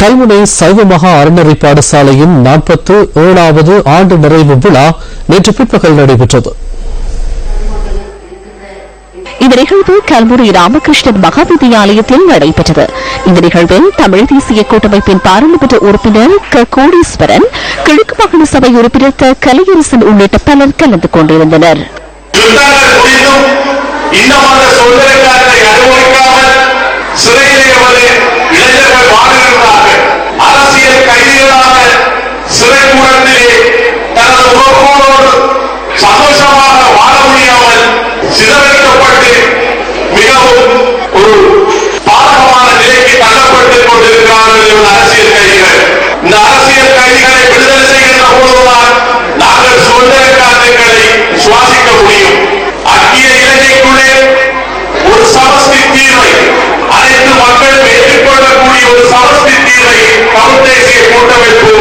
கல்முனை சைவ மகா அறநெறி பாடசாலையின் நாற்பத்து ஏழாவது ஆண்டு நிறைவு விழா நேற்று பிற்பகல் நடைபெற்றது. இந்த நிகழ்வு கல்முனை ராமகிருஷ்ணன் மகா வித்தியாலயத்தில் நடைபெற்றது. இந்த நிகழ்வில் தமிழ் தேசிய கூட்டமைப்பின் பாராளுமன்ற உறுப்பினர் க. கோடீஸ்வரன் கிழக்கு மாகாண சபை உறுப்பினர் த கலையரசன் உள்ளிட்ட பலர் கலந்து கொண்டிருந்தனர். சிறையிலே இளைஞர்கள் வாழ்கிறார்கள் ஒரு சரஸ்வதி தீரை தமிழ் தேசிய கூட்டமைப்பு